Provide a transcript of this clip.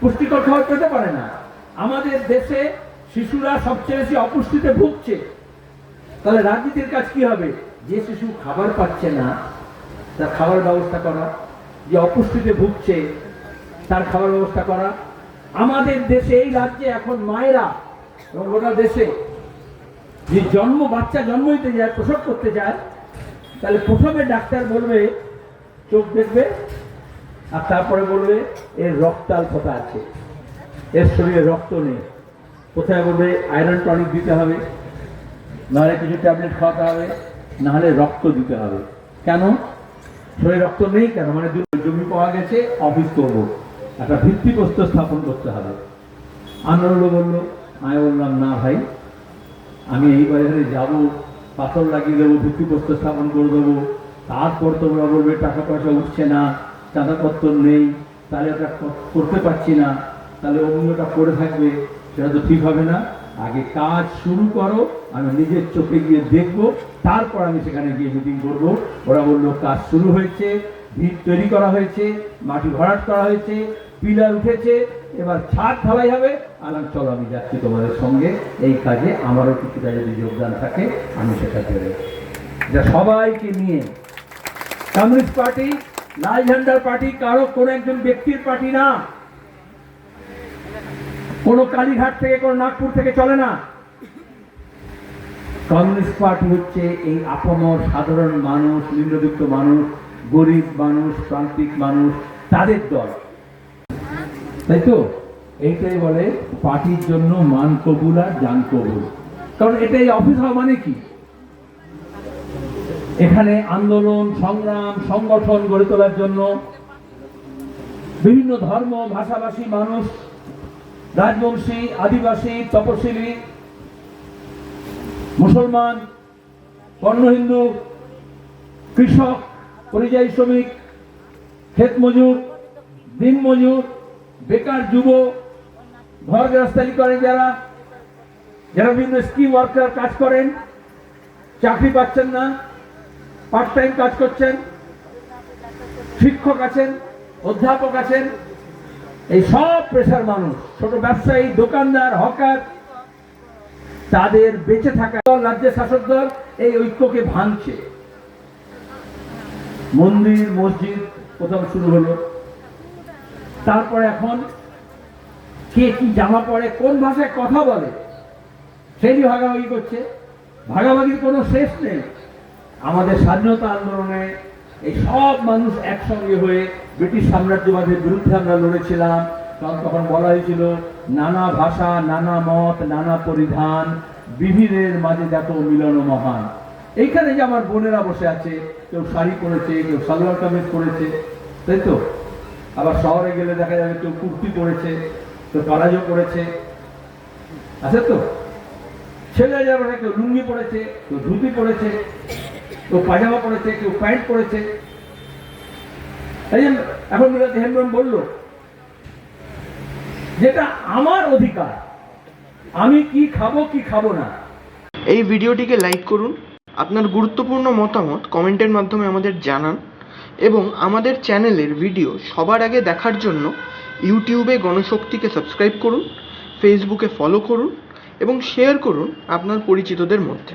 পুষ্টিকর খাবার পেতে পারে না। আমাদের দেশে শিশুরা সবচেয়ে বেশি অপুষ্টিতে ভুগছে। তাহলে রাজনীতির কাজ কি হবে? যে শিশু খাবার পাচ্ছে না, তার খাবার ব্যবস্থা করা, যে অপুষ্টিতে ভুগছে, তার খাবার ব্যবস্থা করা। আমাদের দেশে, এই রাজ্যে এখন মায়েরা এবং গোটা দেশে যে জন্ম, বাচ্চা জন্ম দিতে যায়, প্রসব করতে যায়, তাহলে প্রথমে ডাক্তার বলবে, চোখ দেখবে আর তারপরে বলবে, এর রক্তাল কোথা আছে। এর শরীরে রক্ত নেই। কোথায় বলবে আয়রন টনিক দিতে হবে, নাহলে কিছু ট্যাবলেট খাওয়াতে হবে, নাহলে রক্ত দিতে হবে। কেন? শরীরে রক্ত নেই কেন? মানে জমি পাওয়া গেছে অফিস করব। একটা ভিত্তিপ্রস্তর স্থাপন করতে হবে। আনন্দ বলল, আমি বললাম, না ভাই, আমি এই বাজারে যাব, পাথর লাগিয়ে দেবো, ভিত্তিপ্রস্তর স্থাপন করে দেবো। তারপর তোমরা বলবে, টাকা পয়সা উঠছে না। চাঁদাপত্র নেই, তাহলে ওটা করতে পারছি না, তাহলে অন্যটা পড়ে থাকবে, সেটা তো ঠিক হবে না। আগে কাজ শুরু করো, আমি নিজের চোখে গিয়ে দেখব, তারপর আমি সেখানে গিয়ে মিটিং করব। ওরা বলল, কাজ শুরু হয়েছে ভিত তৈরি করা হয়েছে, মাটি ভরাট করা হয়েছে, পিলার উঠেছে, এবার ছাদ ঢালাই হবে। আলাম, চলো, আমি যাচ্ছি তোমাদের সঙ্গে। এই কাজে আমারও কিছুটা যদি যোগদান থাকে, আমি সেটা দেবো যা সবাইকে নিয়ে কমিউনিস্ট পার্টি লাল ঝান্ডার পার্টি কারও কোনো একজন ব্যক্তির পার্টি না। কোনো কালীঘাট থেকে, কোনো নাগপুর থেকে চলে না। কমিউনিস্ট পার্টি হচ্ছে এই আপামর সাধারণ মানুষ, নিম্নবিত্ত মানুষ, গরিব মানুষ, প্রান্তিক মানুষ, তাদের দল। তাই তো? এইটাই বলে পার্টির জন্য মান কবুল আর জান কবুল। কারণ এটাই অফিস হওয়া মানে কি? এখানে আন্দোলন, সংগ্রাম, সংগঠন গড়ে তোলার জন্য বিভিন্ন ধর্ম, ভাষাভাষী মানুষ, রাজবংশী, আদিবাসী, তপশিলি, মুসলমান হিন্দু, কৃষক, পরিযায়ী শ্রমিক ক্ষেত মজুর দিন মজুর বেকার যুব, ঘর গৃহস্থালি করেন যারা যারা বিভিন্ন স্কিম ওয়ার্কার কাজ করেন, চাকরি পাচ্ছেন না। পার্ট টাইম কাজ করছেন, শিক্ষক আছেন, অধ্যাপক আছেন, এই সব পেশার মানুষ, ছোট ব্যবসায়ী, দোকানদার, হকার, তাদের বেঁচে থাকা। রাজ্যের শাসক দল এই ঐক্যকে ভাঙছে। মন্দির, মসজিদ প্রথম শুরু হলো। তারপরে এখন কে কি জামা পরে, কোন ভাষায় কথা বলে, সেই ভাগাভাগি করছে। ভাগাভাগির কোনো শেষ নেই। আমাদের স্বাধীনতা আন্দোলনে এই সব মানুষ একসঙ্গে হয়ে ব্রিটিশ সাম্রাজ্যবাদের বিরুদ্ধে আমরা লড়েছিলাম। তখন তখন বলা হয়েছিল, নানা ভাষা, নানা মত, নানা পরিধান বিবিধের মাঝে যত মিলন মহান। এইখানে যে আমার বোনেরা বসে আছে, কেউ শাড়ি পরেছে, কেউ সালোয়ার কামিজ পরেছে, তাই তো? আবার শহরে গেলে দেখা যাবে কেউ কুর্তি পরেছে, কেউ পালাজো পরেছে। আছে তো? ছেলে যাবে কেউ লুঙ্গি পরেছে, কেউ ধুতি পরেছে। কেউ পাজামা পরেছে, কেউ প্যান্ট পরেছে। এখন মিলাতে হেমব্রম বলল, যেটা আমার অধিকার, আমি কি খাব কি খাব না? এই ভিডিওটিকে লাইক করুন, আপনার গুরুত্বপূর্ণ মতামত কমেন্টের মাধ্যমে আমাদের জানান, এবং আমাদের চ্যানেলের ভিডিও সবার আগে দেখার জন্য ইউটিউবে গণশক্তিকে সাবস্ক্রাইব করুন, ফেসবুকে ফলো করুন, এবং শেয়ার করুন আপনার পরিচিতদের মধ্যে।